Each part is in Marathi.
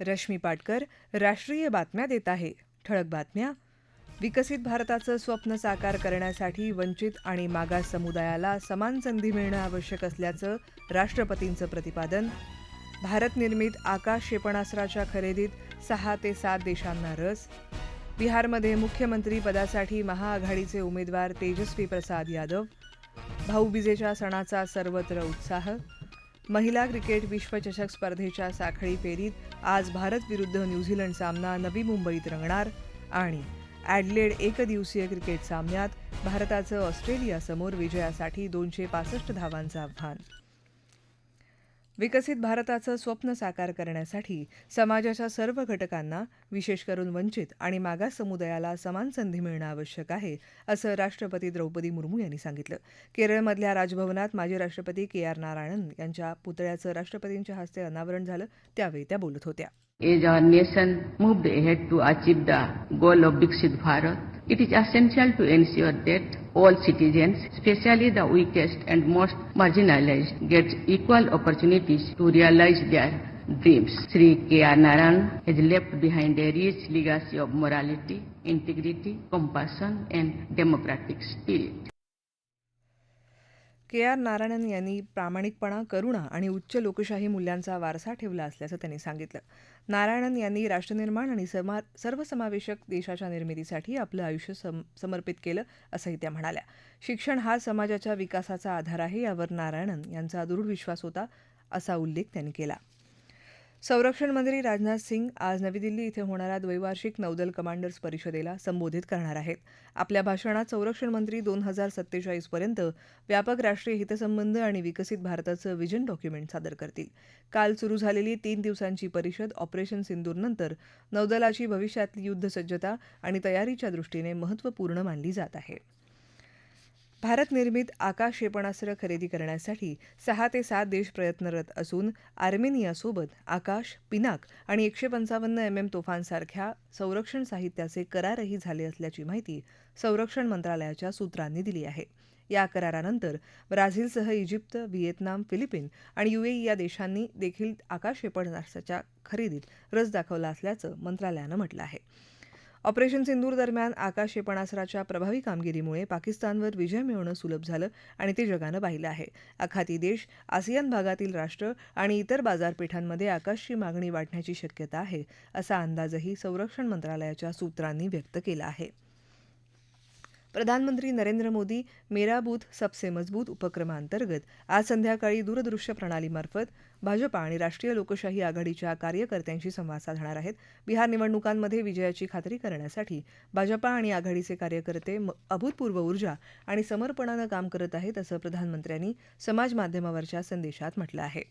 रश्मी पाटकर राष्ट्रीय बातम्या देत आहे. ठळक बातम्या. विकसित भारताचं स्वप्न साकार करण्यासाठी वंचित आणि मागास समुदायाला समान संधी मिळणं आवश्यक असल्याचं राष्ट्रपतींचं प्रतिपादन. भारत निर्मित आकाश क्षेपणास्त्राच्या खरेदीत सहा ते सात देशांना रस. बिहारमध्ये मुख्यमंत्री पदासाठी महाआघाडीचे उमेदवार तेजस्वी प्रसाद यादव. भाऊबीजेच्या सणाचा सर्वत्र उत्साह. महिला क्रिकेट विश्वचषक स्पर्धेच्या साखळी फेरीत आज भारत विरुद्ध न्यूझीलंड सामना नवी मुंबईत रंगणार आणि ॲडलेड एकदिवसीय क्रिकेट सामन्यात भारताचं ऑस्ट्रेलियासमोर विजयासाठी दोनशे पासष्ट धावांचं आव्हान. विकसित भारताचं स्वप्न साकार करण्यासाठी समाजाच्या सर्व घटकांना विशेष करून वंचित आणि मागास समुदायाला समान संधी मिळणं आवश्यक आहे असं राष्ट्रपती द्रौपदी मुर्मू यांनी सांगितलं. केरळमधल्या राजभवनात माजी राष्ट्रपती के आर नारायणन यांच्या पुतळ्याचं राष्ट्रपतींच्या हस्ते अनावरण झालं त्यावेळी त्या बोलत होत्या. As our nation moved ahead to achieve the goal of Viksit Bharat, it is essential to ensure that all citizens, especially the weakest and most marginalized, get equal opportunities to realize their dreams. Sri K.R. Narayan has left behind a rich legacy of morality, integrity, compassion, and democratic spirit. K R Narayanan यांनी प्रामाणिकपणा करुणा आणि उच्च लोकशाही मूल्यांचा वारसा ठेवला असल्याचं त्यांनी सांगितलं. नारायणन यांनी राष्ट्रनिर्माण आणि समा सर्वसमावेशक देशाच्या निर्मितीसाठी आपलं आयुष्य सम समर्पित केलं असंही त्या म्हणाल्या. शिक्षण हा समाजाच्या विकासाचा आधार आहे यावर नारायणन यांचा दृढ विश्वास होता असा उल्लेख त्यांनी केला. संरक्षण मंत्री राजनाथ सिंग आज नवी दिल्ली इथं होणाऱ्या द्वैवार्षिक नौदल कमांडर्स परिषदेला संबोधित करणार आहेत. आपल्या भाषणात संरक्षण मंत्री दोन हजार सत्तेचाळीसपर्यंत व्यापक राष्ट्रीय हितसंबंध आणि विकसित भारताचं विजन डॉक्युमेंट सादर करतील. काल सुरू झालेली तीन दिवसांची परिषद ऑपरेशन सिंदूरनंतर नौदलाची भविष्यातली युद्धसज्जता आणि तयारीच्या दृष्टीने महत्त्वपूर्ण मानली जात आहे. भारत निर्मित आकाश क्षेपणास्त्र खरेदी करण्यासाठी सहा ते सात देश प्रयत्नरत असून आर्मेनियासोबत आकाश पिनाक आणि एकशे पंचावन्न एम एम तोफांसारख्या संरक्षण साहित्याचे करारही झाले असल्याची माहिती संरक्षण मंत्रालयाच्या सूत्रांनी दिली आहे. या करारानंतर ब्राझीलसह इजिप्त व्हिएतनाम फिलिपिन आणि युएई या देशांनी देखील आकाश क्षेपणास्त्राच्या खरेदीत रस दाखवला असल्याचं मंत्रालयानं म्हटलं आहे. ऑपरेशन सिंदूर दरम्यान आकाश क्षेपणास्त्राच्या प्रभावी कामगिरीमुळे पाकिस्तानवर विजय मिळवणं सुलभ झालं आणि ते जगानं पाहिलं आहे. आखाती देश आसियान भागातील राष्ट्र आणि इतर बाजारपेठांमध्ये आकाशची मागणी वाढण्याची शक्यता आहे असा अंदाजही संरक्षण मंत्रालयाच्या सूत्रांनी व्यक्त केला आहे. प्रधानमंत्री नरेंद्र मोदी मेरा बूथ सबसे मजबूत उपक्रमांतर्गत आज संध्याकाळी दूरदृश्य प्रणालीमार्फत भाजपा आणि राष्ट्रीय लोकशाही आघाडीच्या कार्यकर्त्यांशी संवाद साधणार आहेत. बिहार निवडणुकांमध्ये विजयाची खात्री करण्यासाठी भाजपा आणि आघाडीचे कार्यकर्ते अभूतपूर्व ऊर्जा आणि समर्पणानं काम करत आहेत असं प्रधानमंत्र्यांनी समाजमाध्यमावरच्या संदेशात म्हटलं आहे.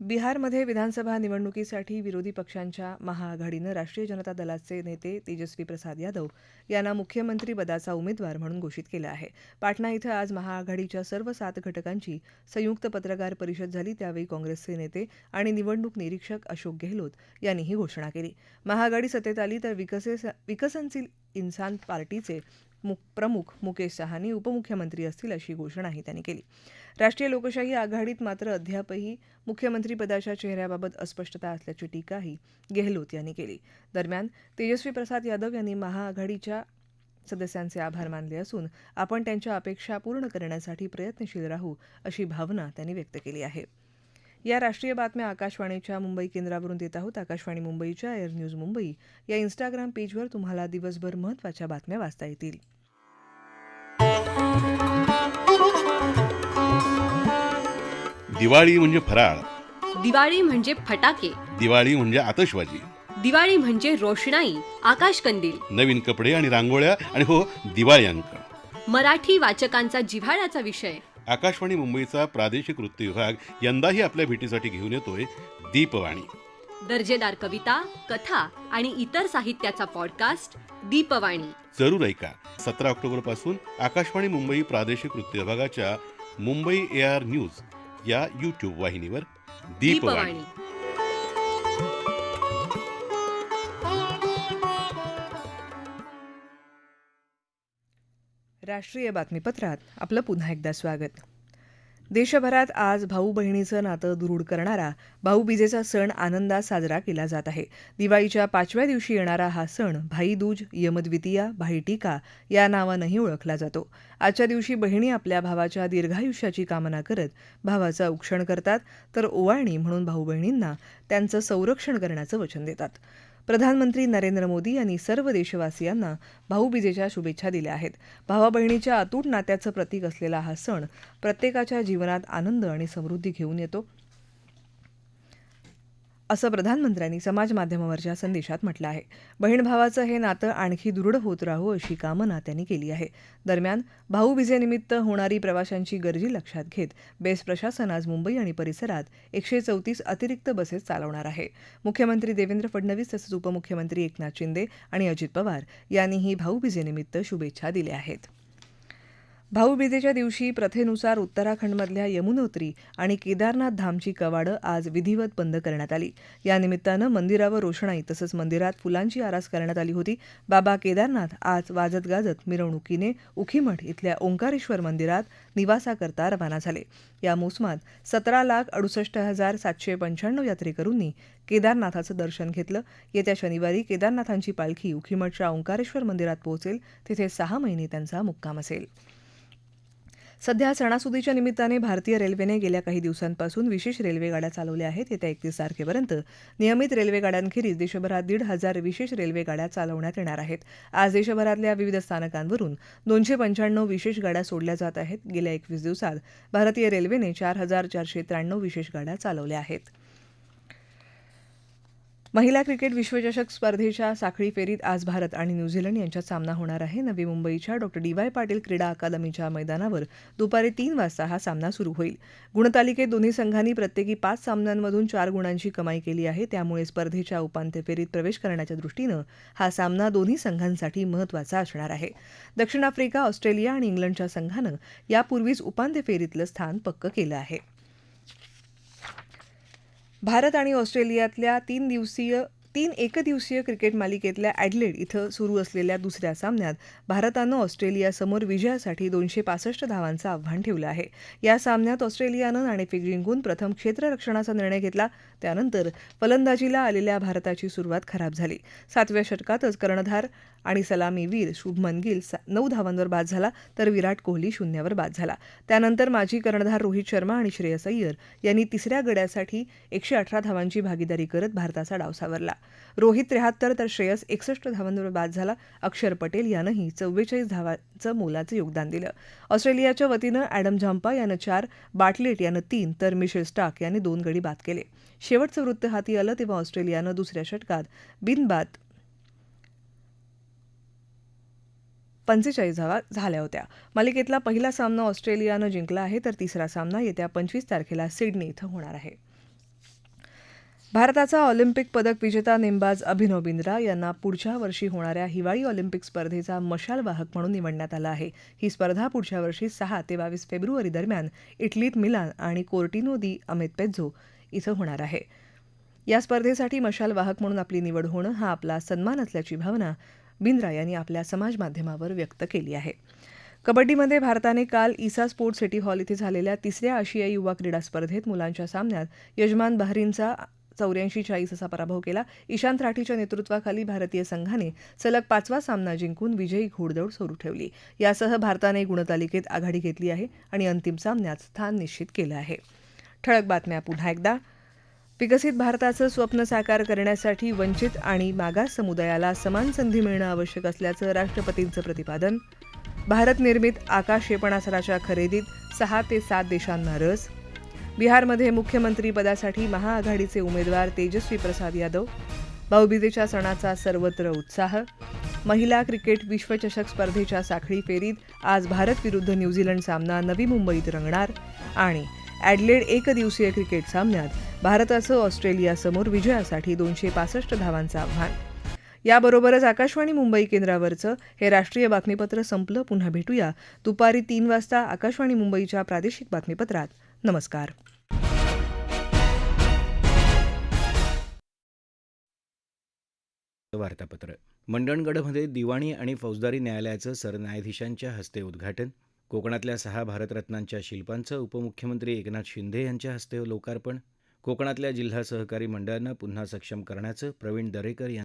बिहारमध्ये विधानसभा निवडणुकीसाठी विरोधी पक्षांच्या महाआघाडीनं राष्ट्रीय जनता दलाचे नेते तेजस्वी प्रसाद यादव यांना मुख्यमंत्री पदाचा उमेदवार म्हणून घोषित केलं आहे. पाटणा इथं आज महाआघाडीच्या सर्व सात घटकांची संयुक्त पत्रकार परिषद झाली. त्यावेळी काँग्रेसचे नेते आणि निवडणूक निरीक्षक अशोक गेहलोत यांनी ही घोषणा केली. महाआघाडी सत्तेत आली तर विकसे विकसनशील इन्सान पार्टीचे मु प्रमुख मुकेश सहानी उपमुख्यमंत्री असतील अशी घोषणाही त्यांनी केली. राष्ट्रीय लोकशाही आघाडीत मात्र अद्यापही मुख्यमंत्रीपदाच्या चेहऱ्याबाबत अस्पष्टता असल्याची टीकाही गेहलोत यांनी केली. दरम्यान तेजस्वी प्रसाद यादव यांनी महाआघाडीच्या सदस्यांचे आभार मानले असून आपण त्यांच्या अपेक्षा पूर्ण करण्यासाठी प्रयत्नशील राहू अशी भावना त्यांनी व्यक्त केली आहे. या राष्ट्रीय बातम्या आकाशवाणीच्या मुंबई केंद्रावरून देत आहोत. आकाशवाणी मुंबईच्या एअर न्यूज मुंबई. या इन्स्टाग्राम पेजवर तुम्हाला दिवसभर महत्त्वाच्या बातम्या वाचता येतील. दिवाळी म्हणजे फराळ. दिवाळी म्हणजे फटाके. दिवाळी म्हणजे आतषबाजी दिवाळी म्हणजे रोषणाई आकाशकंदील. नवीन कपडे आणि रांगोळ्या आणि हो दिवाळी अंक. मराठी वाचकांचा जिव्हाळ्याचा विषय. आकाशवाणी मुंबईचा प्रादेशिक वृत्ती विभाग यंदाही आपल्या भेटीसाठी घेऊन येतोय दीपवाणी. दर्जेदार कविता कथा आणि इतर साहित्याचा पॉडकास्ट दीपवाणी. जरूर ऐका. सतरा ऑक्टोबरपासून आकाशवाणी मुंबई प्रादेशिक वृत्ती विभागाच्या मुंबई ए आर न्यूज या यूट्यूब वाहिनीवर दीपवाणी. राष्ट्रीय बातमीपत्रात आपलं पुन्हा एकदा स्वागत. देशभरात आज भाऊ बहिणीचं नातं दृढ करणारा भाऊबीजेचा सण आनंदात साजरा केला जात आहे. दिवाळीच्या पाचव्या दिवशी येणारा हा सण भाईदूज यमद्वितीया भाईटीका या नावानंही ओळखला जातो. आजच्या दिवशी बहिणी आपल्या भावाच्या दीर्घायुष्याची कामना करत भावाचं औक्षण करतात तर ओवाळणी म्हणून भाऊ बहिणींना त्यांचं संरक्षण करण्याचं वचन देतात. प्रधानमंत्री नरेंद्र मोदी यांनी सर्व देशवासियांना भाऊबीजेच्या शुभेच्छा दिल्या आहेत. भावा बहिणीच्या अतूट नात्याचं प्रतीक असलेला हा सण प्रत्येकाच्या जीवनात आनंद आणि समृद्धी घेऊन येतो. असं प्रधानमंत्र्यांनी समाजमाध्यमावरच्या संदेशात म्हटलं आहे. बहीण भावाचं हे नातं आणखी दृढ होत राहू अशी कामना त्यांनी केली आहे. दरम्यान भाऊबीजेनिमित्त होणारी प्रवाशांची गर्दी लक्षात घेत बेस्ट प्रशासन आज मुंबई आणि परिसरात एकशे चौतीस अतिरिक्त बसेस चालवणार आहे. मुख्यमंत्री देवेंद्र फडणवीस तसंच उपमुख्यमंत्री एकनाथ शिंदे आणि अजित पवार यांनीही भाऊबीजेनिमित्त शुभेच्छा दिल्या आहेत. भाऊबीजेच्या दिवशी प्रथेनुसार उत्तराखंडमधल्या यमुनोत्री आणि केदारनाथ धामची कवाडं आज विधिवत बंद करण्यात आली. या निमित्तानं मंदिरावर रोषणाई तसंच मंदिरात फुलांची आरास करण्यात आली होती. बाबा केदारनाथ आज वाजत गाजत मिरवणुकीने उखीमठ इथल्या ओंकारेश्वर मंदिरात निवासाकरता रवाना झाले. या मोसमात सतरा लाख अडुसष्ट हजार सातशे पंच्याण्णव यात्रेकरूंनी केदारनाथाचं दर्शन घेतलं. येत्या शनिवारी केदारनाथांची पालखी उखीमठच्या ओंकारेश्वर मंदिरात पोहोचेल. तिथे सहा महिने त्यांचा मुक्काम असेल. सध्या सणासुदीच्या निमित्ताने भारतीय रेल्वेने गेल्या काही दिवसांपासून विशेष रेल्वेगाड्या चालवल्या आहेत. येत्या एकतीस तारखेपर्यंत नियमित रेल्वेगाड्यांखेरीज देशभरात दीड हजार विशेष रेल्वेगाड्या चालवण्यात येणार आहेत. आज देशभरातल्या विविध स्थानकांवरून दोनशे पंच्याण्णव विशेष गाड्या सोडल्या जात आहेत. गेल्या एकवीस दिवसात भारतीय रेल्वेने चार हजार चारशे त्र्याण्णव विशेष गाड्या चालवल्या आहेत. महिला क्रिकेट विश्वचषक स्पर्धेच्या साखळी फेरीत आज भारत आणि न्यूझीलंड यांच्यात सामना होणार आहे. नवी मुंबईच्या डॉ. डी वाय पाटील क्रीडा अकादमीच्या मैदानावर दुपारी तीन वाजता हा सामना सुरू होईल. गुणतालिकेत दोन्ही संघांनी प्रत्येकी पाच सामन्यांमधून चार गुणांची कमाई केली आहे. त्यामुळे स्पर्धेच्या उपांत्य फेरीत प्रवेश करण्याच्या दृष्टीनं हा सामना दोन्ही संघांसाठी महत्त्वाचा असणार आहे. दक्षिण आफ्रिका ऑस्ट्रेलिया आणि इंग्लंडच्या संघानं यापूर्वीच उपांत्य फेरीतलं स्थान पक्क केलं आहे. भारत आणि ऑस्ट्रेलियातल्या तीन दिवसीय तीन एकदिवसीय क्रिकेट मालिकेतल्या ॲडलेड इथं सुरू असलेल्या दुसऱ्या सामन्यात भारतानं ऑस्ट्रेलियासमोर विजयासाठी दोनशे पासष्ट धावांचं आव्हान ठेवलं आहे. या सामन्यात ऑस्ट्रेलियानं नाणेफेक जिंकून प्रथम क्षेत्ररक्षणाचा निर्णय घेतला. त्यानंतर फलंदाजीला आलेल्या भारताची सुरुवात खराब झाली. सातव्या षटकातच कर्णधार आणि सलामीवीर शुभमन गिल सा- नऊ धावांवर बाद झाला तर विराट कोहली शून्यावर बाद झाला. त्यानंतर माजी कर्णधार रोहित शर्मा आणि श्रेयस अय्यर यांनी तिसऱ्या गड्यासाठी एकशे अठरा धावांची भागीदारी करत भारताचा डाव सावरला. रोहित त्र्याहत्तर तर श्रेयस एकसष्ट धावांवर बाद झाला. अक्षर पटेल यानंही चव्वेचाळीस धावांचं मोलाचं योगदान दिलं. ऑस्ट्रेलियाच्या वतीनं ॲडम झांपा यानं चार बाटलेट यानं तीन तर मिशेल स्टाक यांनी दोन गडी बाद केले. शेवटचं वृत्त हाती आलं तेव्हा ऑस्ट्रेलियानं दुसऱ्या षटकात बिनबाद पंचेचाळीस धावा झाल्या होत्या. मालिकेतला पहिला सामना ऑस्ट्रेलियानं जिंकला आहे तर तिसरा सामना येत्या पंचवीस तारखेला सिडनी इथं होणार आहे. भारताचा ऑलिम्पिक पदक विजेता नेमबाज अभिनव बिंद्रा यांना पुढच्या वर्षी होणाऱ्या हिवाळी ऑलिम्पिक स्पर्धेचा मशालवाहक म्हणून निवडण्यात आला आहे. ही स्पर्धा पुढच्या वर्षी सहा ते बावीस फेब्रुवारी दरम्यान इटलीत मिलान आणि कोर्टिनो दी अमित पेझो इथं होणार आहे. या स्पर्धेसाठी मशाल वाहक म्हणून आपली निवड होणं हा आपला सन्मान असल्याची भावना बिंद्रा यांनी आपल्या समाजमाध्यमावर व्यक्त केली आहे. कबड्डीमध्ये भारताने काल इसा स्पोर्ट्स सिटी हॉल इथे झालेल्या तिसऱ्या आशियाई युवा क्रीडा स्पर्धेत मुलांच्या सामन्यात यजमान बहरीनचा चौऱ्याऐंशी चाळीस असा पराभव केला. इशांत राठीच्या नेतृत्वाखाली भारतीय संघाने सलग पाचवा सामना जिंकून विजयी घोडदौड सुरू ठेवली. यासह भारताने गुणतालिकेत आघाडी घेतली आहे आणि अंतिम सामन्यात स्थान निश्चित केलं आहे. ठळक बातम्या पुन्हा एकदा. विकसित भारताचं स्वप्न साकार करण्यासाठी वंचित आणि मागास समुदायाला समान संधी मिळणं आवश्यक असल्याचं राष्ट्रपतींचं प्रतिपादन. भारत निर्मित आकाश क्षेपणास्त्राच्या खरेदीत सहा ते सात देशांना रस. बिहारमध्ये मुख्यमंत्री पदासाठी महाआघाडीचे उमेदवार तेजस्वी प्रसाद यादव. भाऊबीजेच्या सणाचा सर्वत्र उत्साह. महिला क्रिकेट विश्वचषक स्पर्धेच्या साखळी फेरीत आज भारत विरुद्ध न्यूझीलंड सामना नवी मुंबईत रंगणार आणि ॲडलेड एकदिवसीय क्रिकेट सामन्यात भारताचं ऑस्ट्रेलियासमोर विजयासाठी दोनशे पासष्ट धावांचं आव्हान. याबरोबरच आकाशवाणी मुंबई केंद्रावरचं हे राष्ट्रीय बातमीपत्र संपलं. पुन्हा भेटूया दुपारी तीन वाजता आकाशवाणी मुंबईच्या प्रादेशिक बातमीपत्रात. नमस्कार. वार्तापत्र. मंडणगडमध्ये दिवाणी आणि फौजदारी न्यायालयाचं सरन्यायाधीशांच्या हस्ते उद्घाटन कोकणातल्या सहा भारतरत्नांच्या शिल्पांचं उपमुख्यमंत्री एकनाथ शिंदे यांच्या हस्ते लोकार्पण कोकणातल्या जिल्हा सहकारी मंडळांना पुन्हा सक्षम करण्याचं प्रवीण दरेकर यांचं